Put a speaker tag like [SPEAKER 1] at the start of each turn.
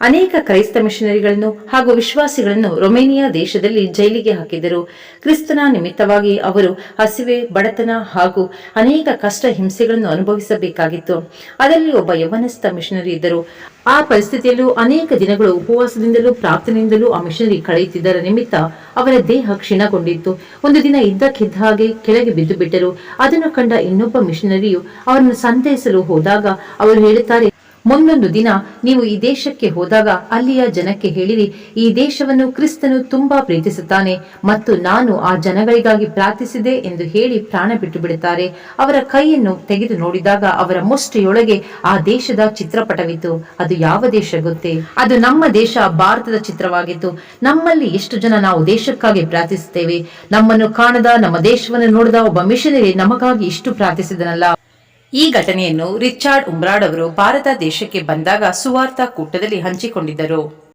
[SPEAKER 1] ಅನೇಕ ಕ್ರೈಸ್ತ ಮಿಷನರಿಗಳನ್ನು ಹಾಗೂ ವಿಶ್ವಾಸಿಗಳನ್ನು ರೊಮೇನಿಯಾ ದೇಶದಲ್ಲಿ ಜೈಲಿಗೆ ಹಾಕಿದರು. ಕ್ರಿಸ್ತನ ನಿಮಿತ್ತವಾಗಿ ಅವರು ಹಸಿವೆ, ಬಡತನ ಹಾಗೂ ಅನೇಕ ಕಷ್ಟ ಹಿಂಸೆಗಳನ್ನು ಅನುಭವಿಸಬೇಕಾಗಿತ್ತು. ಅದರಲ್ಲಿ ಒಬ್ಬ ಯವನಸ್ಥ ಮಿಷನರಿ ಇದ್ದರು. ಆ ಪರಿಸ್ಥಿತಿಯಲ್ಲೂ ಅನೇಕ ದಿನಗಳು ಉಪವಾಸದಿಂದಲೂ ಪ್ರಾರ್ಥನೆಯಿಂದಲೂ ಆ ಮಿಷನರಿ ಕಳೆಯುತ್ತಿದ್ದರ ನಿಮಿತ್ತ ಅವರ ದೇಹ ಕ್ಷೀಣಗೊಂಡಿತ್ತು. ಒಂದು ದಿನ ಇದ್ದಕ್ಕಿದ್ದ ಹಾಗೆ ಕೆಳಗೆ ಬಿದ್ದು ಬಿಟ್ಟರು ಅದನ್ನು ಕಂಡ ಇನ್ನೊಬ್ಬ ಮಿಷನರಿಯು ಅವರನ್ನು ಸಂತೈಸಲು ಹೋದಾಗ ಅವರು ಹೇಳುತ್ತಾರೆ ಮುಂದೊಂದು ದಿನ ನೀವು ಈ ದೇಶಕ್ಕೆ ಹೋದಾಗ ಅಲ್ಲಿಯ ಜನಕ್ಕೆ ಹೇಳಿರಿ, ಈ ದೇಶವನ್ನು ಕ್ರಿಸ್ತನು ತುಂಬಾ ಪ್ರೀತಿಸುತ್ತಾನೆ ಮತ್ತು ನಾನು ಆ ಜನಗಳಿಗಾಗಿ ಪ್ರಾರ್ಥಿಸಿದೆ ಎಂದು ಹೇಳಿ ಪ್ರಾಣ ಬಿಟ್ಟು ಬಿಡುತ್ತಾರೆ. ಅವರ ಕೈಯನ್ನು ತೆಗೆದು ನೋಡಿದಾಗ ಅವರ ಮುಷ್ಟಿಯೊಳಗೆ ಆ ದೇಶದ ಚಿತ್ರಪಟವಿತ್ತು. ಅದು ಯಾವ ದೇಶ ಗೊತ್ತೇ? ಅದು ನಮ್ಮ ದೇಶ ಭಾರತದ ಚಿತ್ರವಾಗಿತ್ತು. ನಮ್ಮಲ್ಲಿ ಎಷ್ಟು ಜನ ನಾವು ದೇಶಕ್ಕಾಗಿ ಪ್ರಾರ್ಥಿಸುತ್ತೇವೆ? ನಮ್ಮನ್ನು ಕಾಣದ ನಮ್ಮ ದೇಶವನ್ನು ನೋಡದ ಒಬ್ಬ ಮಿಷನರಿ ನಮಗಾಗಿ ಇಷ್ಟು ಪ್ರಾರ್ಥಿಸಿದನಲ್ಲ. ಈ ಘಟನೆಯನ್ನು ರಿಚಾರ್ಡ್ ಉಮ್ರಾಡ್ ಅವರು ಭಾರತ ದೇಶಕ್ಕೆ ಬಂದಾಗ ಸುವಾರ್ತಾ ಕೂಟದಲ್ಲಿ ಹಂಚಿಕೊಂಡಿದ್ದರು.